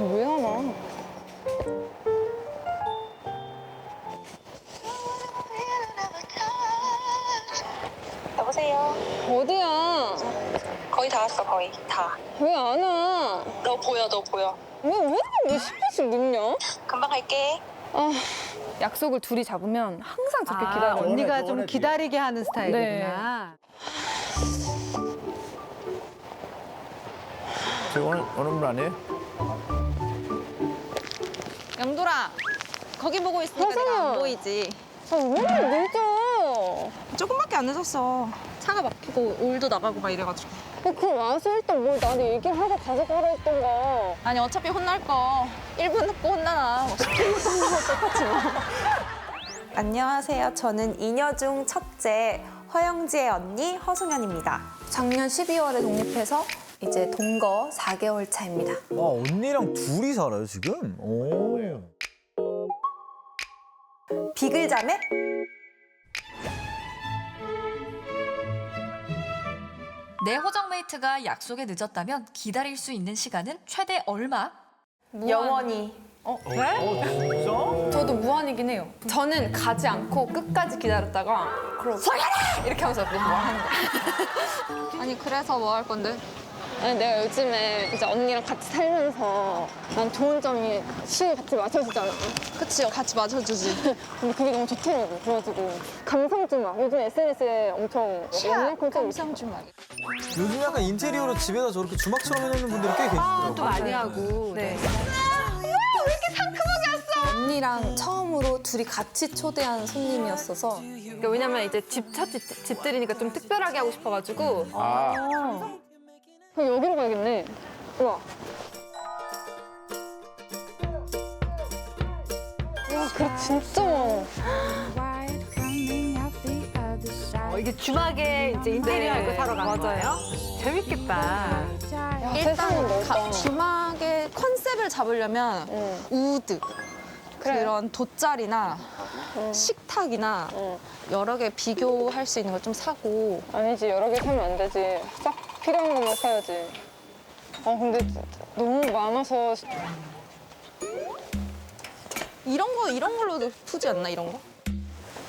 왜 하나? 여보세요. 어디야? 거의 다 왔어, 거의 다. 왜 안 와? 너 보여, 너 보여. 왜, 왜, 왜 10분씩 늦냐? 금방 갈게. 아, 약속을 둘이 잡으면 항상 저렇게 아, 기다려. 언니가 좀 기다리게 하는 스타일이구나. 지금 오늘 오는 분 아니에요? 영돌아 거기 보고 있으니까 내가. 안 보이지 아, 왜 늦어? 조금밖에 안 늦었어 차가 막히고 올도 나가고 막 이래가지고 어, 그럼 와서 일단 뭘 나한테 얘기를 하고 가져가라 했던가. 아니 어차피 혼날 거 1분 늦고 혼나나 뭐 시키는 거 똑같지 뭐 안녕하세요. 저는 이녀중 첫째 허영지의 언니 허송현입니다. 작년 12월에 독립해서 이제 동거 4개월 차입니다. 아 언니랑 둘이 살아요 지금? 오. 비글 자매? 내 호정 메이트가 약속에 늦었다면 기다릴 수 있는 시간은 최대 얼마? 영원히. 저도 무한이긴 해요. 저는 가지 않고 끝까지 기다렸다가 소연아! 이렇게 하면서 뭐 하는 거야. 아니 그래서 뭐 할 건데 아니, 내가 요즘에 이제 언니랑 같이 살면서 난 좋은 점이 술 같이 마셔주잖아. 그치 같이 맞춰주지 근데 그게 너무 좋더라고. 그래가지고. 감성 주막. 요즘 SNS에 엄청 옛날 콘서트 감상 주말 요즘 약간 인테리어로 집에다 저렇게 주막처럼 해놓는 분들이 꽤 계시더라고요. 또 많이 하고. 네. 언니랑 처음으로 둘이 같이 초대한 손님이었어서 그러니까 왜냐면 이제 집 첫 집들이니까 좀 특별하게 하고 싶어가지고 아, 우와. 와, 그래 진짜 많아. 어, 이게 주막에 이제 인테리어 할 거 사러 가는 거예요? 재밌겠다. 세상은 일단 넓다. 가- 주막의 컨셉을 잡으려면 응. 우드 그래. 그런 돗자리나 식탁이나 응. 여러 개 비교할 수 있는 걸 좀 사고 아니지 여러 개 사면 안 되지. 싹 필요한 것만 사야지. 아 근데 너무 많아서 이런 거 이런 걸로도 푸지 않나 이런 거?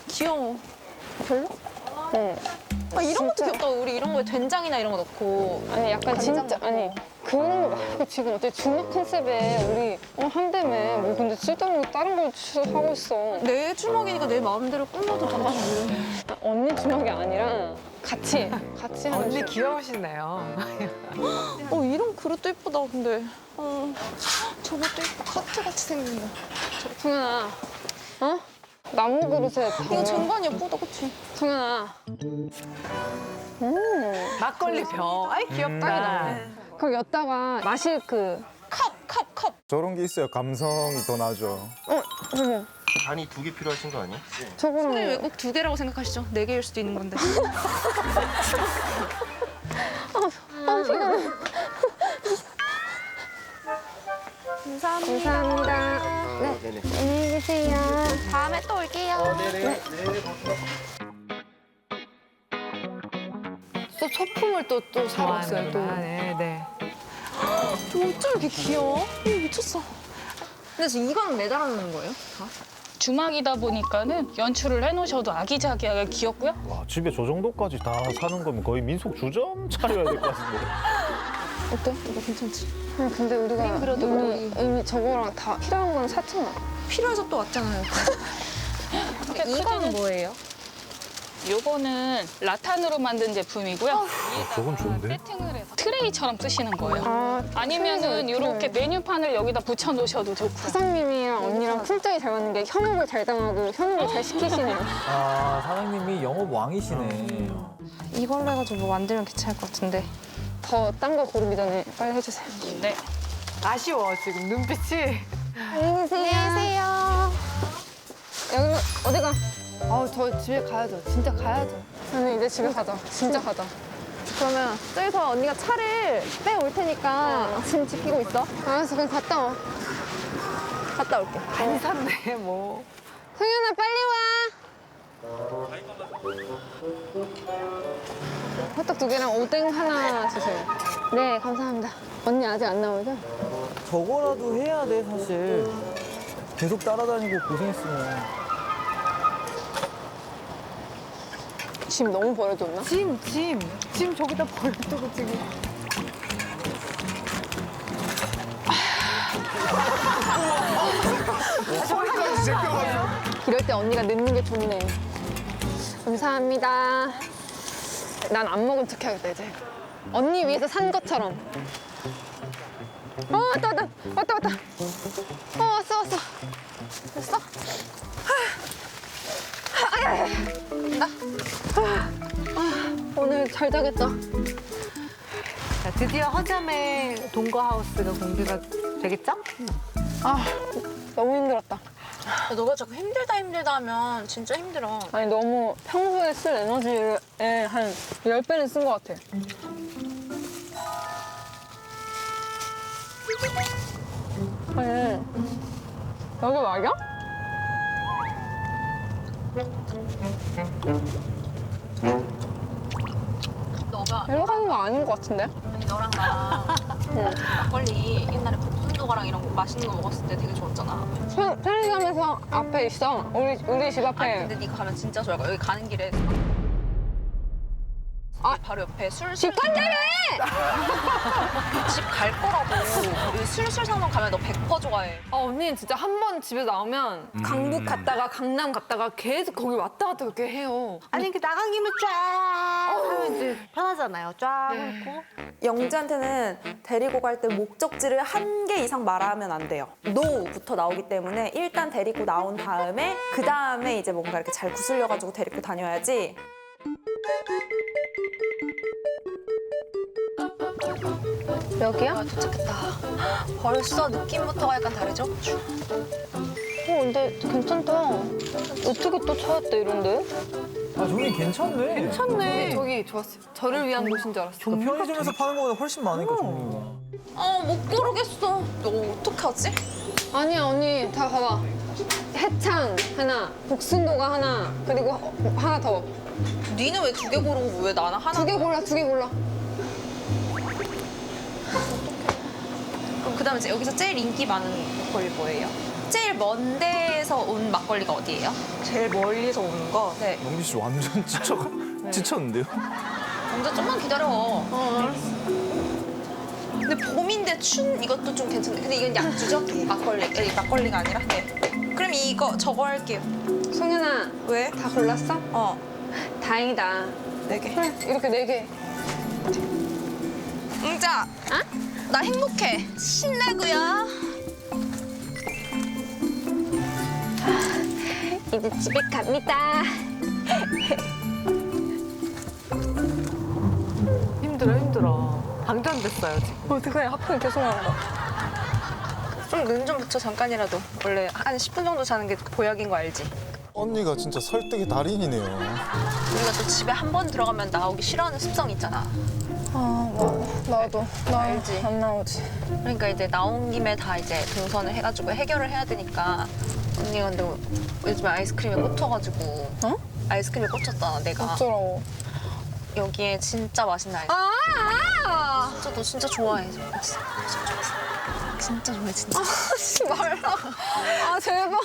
귀여워. 별로? 응. 아, 이런 것도. 귀엽다. 우리 이런 거에 된장이나 이런 거 넣고. 아니 약간 진짜 아니 그런 거 말고 지금 어때 주막 컨셉에 우리 어 한다며 뭐 근데 쓸데없는 거 다른 걸 주- 하고 있어. 내 주먹이니까 내 마음대로 꾸며도 되지. 아, 언니 주막이 아니라 같이 같이 하는 언니 주- 귀여우시네요. 어 이런 그릇도 예쁘다. 근데 어 저것도 예쁘. 카트 같이 생긴다. 성현아, 어? 나무 그릇에 이거 담아. 쟁반 예쁘다, 그치? 성현아. 음. 막걸리 병. 아이 귀엽다. 그럼 여다가 마실 그 컵, 컵, 컵. 저런 게 있어요. 감성이 더 나죠. 어, 저거 단이 두 개 필요하신 거 아니에요? 저거랑 근데 왜꼭 두 개라고 생각하시죠? 네 개일 수도 있는 건데. 감사합니다. 네, 네네. 안녕히 계세요. 다음에 또 올게요. 네네. 또 소품을 또 또 사러 왔어요. 또. 아, 네, 네. 어쩜 이렇게 귀여워? 어, 미쳤어. 근데 지금 이거는 매달아 놓는 거예요? 다? 주막이다 보니까는 연출을 해놓으셔도 아기자기하게 귀엽고요. 와, 집에 저 정도까지 다 사는 거면 거의 민속 주점 차려야 될 것 같은데. 어때? 이거 괜찮지? 아니, 근데 우리가 그래도 이미, 이미 저거랑 다 필요한 건 샀잖아. 필요해서 또 왔잖아요. 이건 뭐예요? 요거는 라탄으로 만든 제품이고요. 저건 좋은데? 세팅을 트레이처럼 쓰시는 거예요. 아, 아니면은 이렇게 메뉴판을 여기다 붙여 놓으셔도 좋고요. 사장님이랑 언니랑 풀짝이 잘 맞는 게 현혹을 잘 당하고 현혹을 잘 시키시네요. 아 사장님이 영업 왕이시네. 이걸로 해가지고 뭐 만들면 괜찮을 것 같은데. 더 딴 거 고르기 전에 빨리 해주세요. 네. 아쉬워 지금 눈빛이. 안녕히 계세요. 여기 어디 가? 아, 저 집에 가야죠. 진짜 가야죠. 아니 이제 집에 가자. 진짜 가자. 그러면 저기서 언니가 차를 빼올 테니까 짐 지키고 있어. 알았어, 그럼 갔다 와. 갔다 올게. 많이 샀네 뭐. 성현아 빨리 와. 호떡 두 개랑 오뎅 하나 주세요. 네, 감사합니다. 언니 아직 안 나오죠? 저거라도 해야 돼 사실. 계속 따라다니고 고생했으면. 짐 너무 버려줬나? 짐, 짐. 짐 저기다 버려두고 지금. 이럴 때 언니가 늦는 게 좋네. 감사합니다. 난 안 먹은 척 해야겠다, 이제. 언니 위해서 산 것처럼. 어, 왔다, 왔다. 왔다, 왔다. 어, 왔어, 왔어. 됐어? 아, 간다. 아, 오늘 잘 자겠다. 자, 드디어 허점의 동거 하우스가 공개가 되겠죠? 아, 너무 힘들었다. 너가 자꾸 힘들다 힘들다 하면 진짜 힘들어. 아니, 너무 평소에 쓸 에너지를 한 10배는 쓴 것 같아. 아니, 여기? 너 가 일로 가는 거 아닌 것 같은데? 아니, 너랑 나랑 막걸리 옛날에 복순도가랑 이런 거 맛있는 거 먹었을 때 되게 좋았잖아. 편- 편의점에서 앞에 있어. 우리, 우리 집 아니 앞에. 근데 네가 가면 진짜 좋아할 거야. 여기 가는 길에 아. 바로 옆에 술술 집한대래! 집갈 거라고. 여기 술술 상점 가면 너 100% 좋아해. 아, 언니는 진짜 한 번 집에 나오면 강북 갔다가 강남 갔다가 계속 거기 왔다 갔다 그렇게 해요. 아니, 이렇게 나간 김에 쫙 하면 이제 편하잖아요. 쫙 훑고. 영지한테는 데리고 갈 때 목적지를 한 개 이상 말하면 안 돼요. 노부터 나오기 때문에 일단 데리고 나온 다음에 그 다음에 이제 뭔가 이렇게 잘 구슬려가지고 데리고 다녀야지. 여기야? 아 도착했다. 벌써 느낌부터가 약간 다르죠? 어, 근데 괜찮다. 어떻게 또 찾았대, 이런데? 아 저기 괜찮네. 괜찮네. 저기 좋았어요. 저를 위한 곳인 줄 알았어. 그 편의점에서 파는 거보다 훨씬 많으니까 종류가. 어못 고르겠어. 너 어떻게 하지? 아니야, 언니. 다 봐봐. 해창 하나, 복순도가 하나, 그리고 어, 하나 더. 니는 왜 두 개 고르고 왜 나는 하나? 두 개 골라, 두 개 골라. 그럼 그다음에 이제 여기서 제일 인기 많은 막걸리 뭐예요? 제일 먼 데에서 온 막걸리가 어디예요? 제일 멀리서 오는 거? 네. 영기 씨 완전 지쳐 지쳤는데요? 먼저 좀만 기다려. 어, 알았어. 근데 봄인데 춘 이것도 좀 괜찮네. 근데 이건 약주죠? 막걸리. 아니, 막걸리가 아니라. 네. 그럼 이거 저거 할게요. 송현아, 왜? 다 골랐어? 어. 다행이다. 네 개. 그래, 이렇게 네 개. 응자. 나 행복해. 신나고요. 이제 집에 갑니다. 힘들어, 힘들어. 방전됐어요, 지금. 어떡해, 하필 계속 나온 거. 좀눈 좀 붙여 잠깐이라도. 원래 한 10분 정도 자는 게 보약인 거 알지? 언니가 진짜 설득의 달인이네요. 우리가 또 집에 한 번 들어가면 나오기 싫어하는 습성이 있잖아. 아, 나, 나도. 나 알지? 안 나오지. 그러니까 이제 나온 김에 다 이제 동선을 해가지고 해결을 해야 되니까 언니가 근데 요즘에 아이스크림에 꽂혀가지고 어? 아이스크림에 꽂혔잖아 내가 어쩌라고. 여기에 진짜 맛있는 아이스크림 아! 아! 진짜 너 진짜 좋아해 진짜 진짜 좋아해 진짜 하지 말라고. 아, 제발.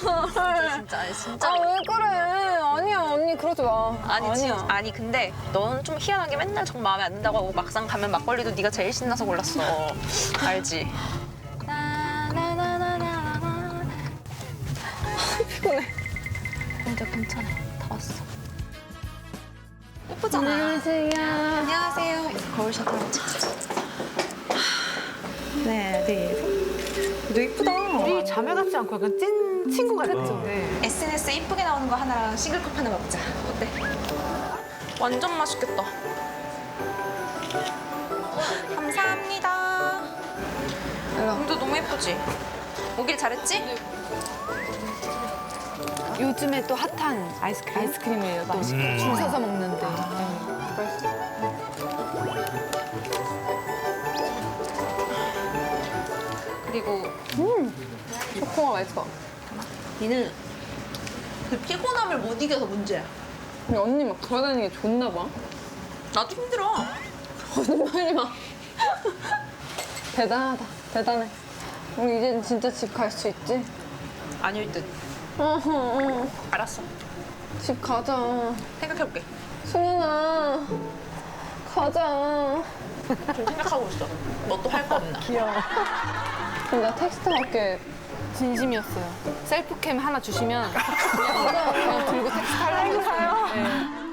진짜 진짜 아, 왜 그래. 아니야, 언니, 그러지 마. 아니 진 아니야. 아니 근데 너는 좀 희한하게 맨날 정 마음에 안 든다고 하고 막상 가면 막걸리도 네가 제일 신나서 골랐어 알지? 나나나나나나 피곤해. 근데 괜찮아 다 왔어 예쁘잖아 안녕하세요. 안녕하세요. 거울 샷 한번 찍자. 네, 네. 너 이쁘다. 우리 자매 같지 않고 약간 찐 친구 같죠? 네. SNS 이쁘게 나오는 거 하나랑 싱글컵 하나 먹자. 어때? 완전 맛있겠다. 감사합니다. 근데 너무 예쁘지? 오길 잘했지? 요즘에 또 핫한 아이스크림? 아이스크림이에요. 또 줄 서서 먹는데. 그리고 초코가 맛있어. 니는 그 피곤함을 못 이겨서 문제야. 근데 언니 막 돌아다니는 게 좋나 봐. 나도 힘들어. 거짓말이 마. 대단하다. 대단해. 우리 이제 진짜 집 갈 수 있지? 아닐 듯. 어, 어, 알았어. 집 가자. 생각해볼게. 승윤아, 가자. 좀 생각하고 있어. 뭐또할 거 없나? 그럼 나 텍스트 할게. 진심이었어요. 셀프캠 하나 주시면 그냥, 그냥 들고 텍스트 하려고 했어요. 네.